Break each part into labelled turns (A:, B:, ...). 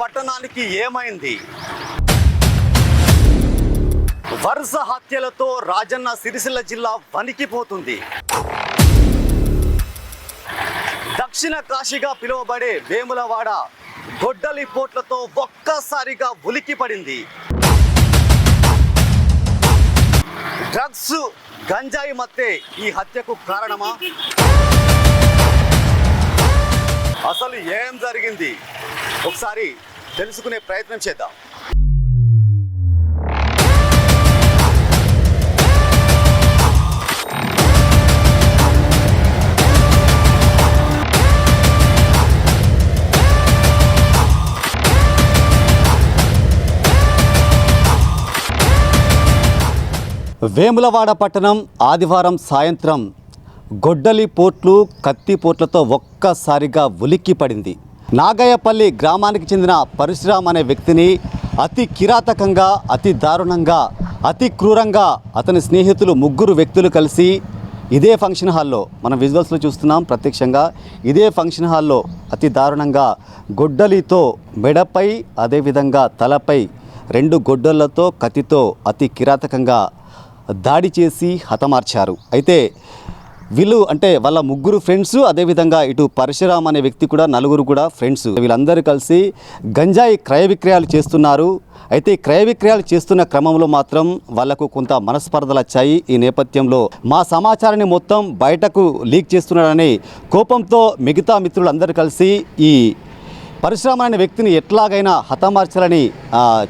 A: పట్టణానికి ఏమైంది? వరుస హత్యలతో రాజన్న సిరిసిల్ల జిల్లా వణికిపోతుంది. దక్షిణ కాశీగా పిలువబడే వేములవాడ గొడ్డలి పోట్లతో ఒక్కసారిగా ఉలికిపడింది డ్రగ్స్ గంజాయి మత్తే ఈ హత్యకు కారణమా? అసలు ఏం జరిగింది? ఒకసారి తెలుసుకునే ప్రయత్నం చేద్దాం. వేములవాడ పట్టణం ఆదివారం సాయంత్రం గొడ్డలి పోట్లు కత్తి పోట్లతో ఒక్కసారిగా ఉలిక్కి పడింది నాగయ్యపల్లి గ్రామానికి చెందిన పరశురామ్ అనే వ్యక్తిని అతి కిరాతకంగా అతి దారుణంగా అతి క్రూరంగా అతని స్నేహితులు ముగ్గురు వ్యక్తులు కలిసి ఇదే ఫంక్షన్ హాల్లో మనం విజువల్స్లో చూస్తున్నాం ప్రత్యక్షంగా. ఇదే ఫంక్షన్ హాల్లో అతి దారుణంగా గొడ్డలితో మెడపై అదేవిధంగా తలపై రెండు గొడ్డళ్ళతో కత్తితో అతి కిరాతకంగా దాడి చేసి హతమార్చారు. అయితే వీళ్ళు అంటే వాళ్ళ ముగ్గురు ఫ్రెండ్స్ అదేవిధంగా ఇటు పరశురామ్ అనే వ్యక్తి కూడా నలుగురు కూడా ఫ్రెండ్స్ వీళ్ళందరూ కలిసి గంజాయి క్రయ విక్రయాలు చేస్తున్నారు. అయితే క్రయ విక్రయాలు చేస్తున్న క్రమంలో మాత్రం వాళ్ళకు కొంత మనస్పర్ధలు వచ్చాయి. ఈ నేపథ్యంలో మా సమాచారాన్ని మొత్తం బయటకు లీక్ చేస్తున్నాడని కోపంతో మిగతా మిత్రులందరూ కలిసి ఈ పరశురామ అనే వ్యక్తిని ఎట్లాగైనా హతమార్చాలని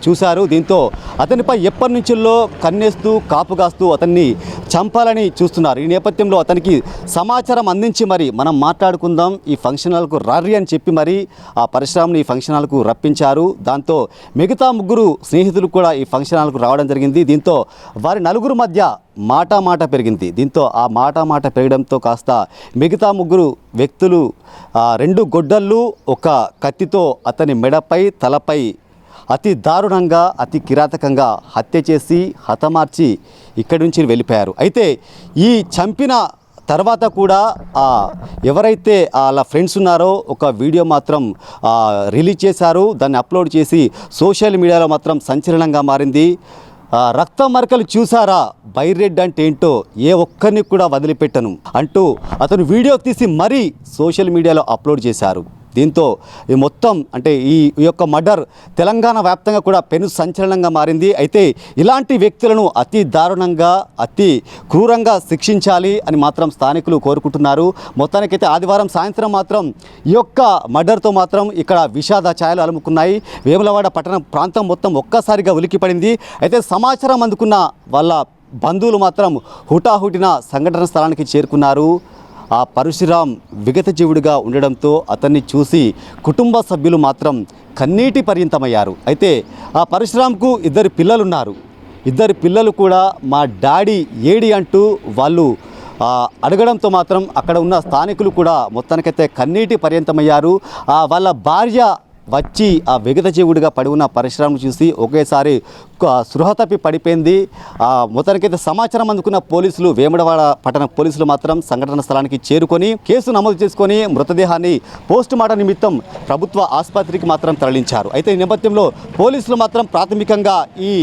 A: చూశారు. దీంతో అతనిపై ఎప్పటి నుంచిల్లో కన్నేస్తూ కాపుగాస్తూ అతన్ని చంపాలని చూస్తున్నారు. ఈ నేపథ్యంలో అతనికి సమాచారం అందించి మరి మనం మాట్లాడుకుందాం. ఈ ఫంక్షన్ హాల్కు రర్రి అని చెప్పి మరి ఆ పరశురామ్ని ఈ ఫంక్షన్ హాల్కు రప్పించారు. దాంతో మిగతా ముగ్గురు స్నేహితులు కూడా ఈ ఫంక్షన్ హాల్కు రావడం జరిగింది. దీంతో వారి నలుగురు మధ్య మాట మాట పెరిగింది. దీంతో ఆ మాట మాట పెరగడంతో కాస్త మిగతా ముగ్గురు వ్యక్తులు రెండు గొడ్డళ్ళు ఒక కత్తితో అతని మెడపై తలపై అతి దారుణంగా అతి కిరాతకంగా హత్య చేసి హతమార్చి ఇక్కడి నుంచి వెళ్ళిపోయారు. అయితే ఈ చంపిన తర్వాత కూడా ఆ, ఎవరైతే వాళ్ళ ఫ్రెండ్స్ ఉన్నారో ఒక వీడియో మాత్రం రిలీజ్ చేశారు. దాన్ని అప్లోడ్ చేసి సోషల్ మీడియాలో మాత్రం సంచలనంగా మారింది. రక్త మరకలు చూసారా? బైరెడ్ అంటే ఏంటో ఏ ఒక్కరిని కూడా వదిలిపెట్టను అంటూ అతను వీడియో తీసి మరీ సోషల్ మీడియాలో అప్లోడ్ చేశారు. దీంతో ఈ మొత్తం అంటే ఈ ఈ యొక్క మర్డర్ తెలంగాణ వ్యాప్తంగా కూడా పెను సంచలనంగా మారింది. అయితే ఇలాంటి వ్యక్తులను అతి దారుణంగా అతి క్రూరంగా శిక్షించాలి అని మాత్రం స్థానికులు కోరుకుంటున్నారు. మొత్తానికైతే ఆదివారం సాయంత్రం మాత్రం ఈ యొక్క మర్డర్తో మాత్రం ఇక్కడ విషాద ఛాయలు అలుముకున్నాయి. వేములవాడ పట్టణ ప్రాంతం మొత్తం ఒక్కసారిగా ఉలికిపడింది అయితే సమాచారం అందుకున్న వాళ్ళ బంధువులు మాత్రం హుటాహుటిన సంఘటన స్థలానికి చేరుకున్నారు. ఆ పరశురాం విగత జీవుడిగా ఉండడంతో అతన్ని చూసి కుటుంబ సభ్యులు మాత్రం కన్నీటి పర్యంతమయ్యారు. అయితే ఆ పరశురాంకు ఇద్దరు పిల్లలున్నారు. ఇద్దరు పిల్లలు కూడా మా డాడీ ఏడి అంటూ వాళ్ళు అడగడంతో మాత్రం అక్కడ ఉన్న స్థానికులు కూడా మొత్తానికైతే కన్నీటి పర్యంతమయ్యారు. ఆ, వాళ్ళ భార్య వచ్చి ఆ విగత జీవుడిగా పడి ఉన్న పరిశ్రమను చూసి ఒకేసారి సృహ తప్పి పడిపోయింది. మొత్తానికైతే సమాచారం అందుకున్న పోలీసులు వేముడవాడ పట్టణ పోలీసులు మాత్రం సంఘటన స్థలానికి చేరుకొని కేసు నమోదు చేసుకొని మృతదేహాన్ని పోస్ట్ మార్టం నిమిత్తం ప్రభుత్వ ఆసుపత్రికి మాత్రం తరలించారు. అయితే ఈ నేపథ్యంలో పోలీసులు మాత్రం ప్రాథమికంగా ఈ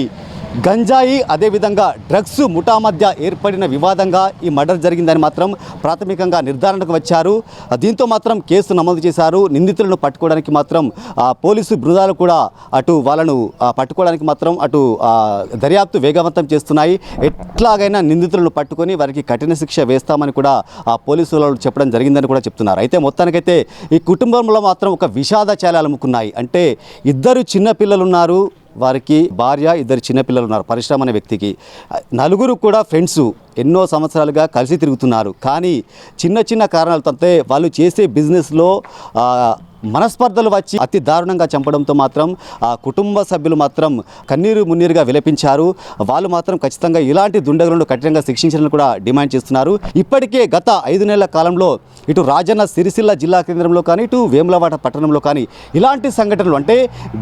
A: గంజాయి అదేవిధంగా డ్రగ్స్ ముఠా మధ్య ఏర్పడిన వివాదంగా ఈ మర్డర్ జరిగిందని మాత్రం ప్రాథమికంగా నిర్ధారణకు వచ్చారు. దీంతో మాత్రం కేసు నమోదు చేశారు. నిందితులను పట్టుకోవడానికి మాత్రం పోలీసు బృందాలు కూడా అటు వాళ్ళను పట్టుకోవడానికి మాత్రం అటు దర్యాప్తు వేగవంతం చేస్తున్నాయి. ఎట్లాగైనా నిందితులను పట్టుకొని వారికి కఠిన శిక్ష వేస్తామని కూడా ఆ పోలీసు వాళ్ళు చెప్పడం జరిగిందని కూడా చెప్తున్నారు. అయితే మొత్తానికైతే ఈ కుటుంబంలో మాత్రం ఒక విషాద చాలాలు అమ్ముకున్నాయి అంటే ఇద్దరు చిన్న ఉన్నారు. వారికి భార్య ఇద్దరు చిన్నపిల్లలు ఉన్నారు పరిశ్రమ అనే వ్యక్తికి. నలుగురు కూడా ఫ్రెండ్స్ ఎన్నో సంవత్సరాలుగా కలిసి తిరుగుతున్నారు. కానీ చిన్న చిన్న కారణాలతో అంటే వాళ్ళు చేసే బిజినెస్లో మనస్పర్ధలు వచ్చి అతి దారుణంగా చంపడంతో మాత్రం ఆ కుటుంబ సభ్యులు మాత్రం కన్నీరు మున్నీరుగా విలపించారు. వాళ్ళు మాత్రం ఖచ్చితంగా ఇలాంటి దుండగులను కఠినంగా శిక్షించాలని కూడా డిమాండ్ చేస్తున్నారు. ఇప్పటికే గత ఐదు నెలల కాలంలో ఇటు రాజన్న సిరిసిల్ల జిల్లా కేంద్రంలో కానీ ఇటు వేములవాడ పట్టణంలో కానీ ఇలాంటి సంఘటనలు అంటే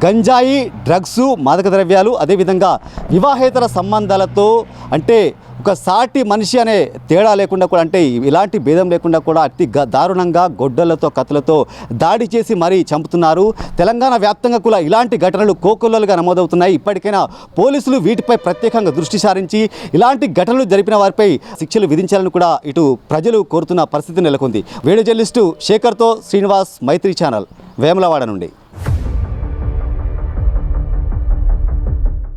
A: గంజాయి డ్రగ్స్ మాదక ద్రవ్యాలు అదేవిధంగా వివాహేతర సంబంధాలతో అంటే ఒక సాటి మనిషి అనే తేడా లేకుండా కూడా అంటే ఇలాంటి భేదం లేకుండా కూడా అతి గ- దారుణంగా గొడ్డలతో కథలతో దాడి చేసి మరీ చంపుతున్నారు. తెలంగాణ వ్యాప్తంగా కూడా ఇలాంటి ఘటనలు కోకొల్లలుగా నమోదవుతున్నాయి. ఇప్పటికైనా పోలీసులు వీటిపై ప్రత్యేకంగా దృష్టి సారించి ఇలాంటి ఘటనలు జరిపిన వారిపై శిక్షలు విధించాలని కూడా ఇటు ప్రజలు కోరుతున్న పరిస్థితి నెలకొంది. వీడియో జర్నలిస్టు శేఖర్తో శ్రీనివాస్ మైత్రి ఛానల్ వేములవాడ నుండి.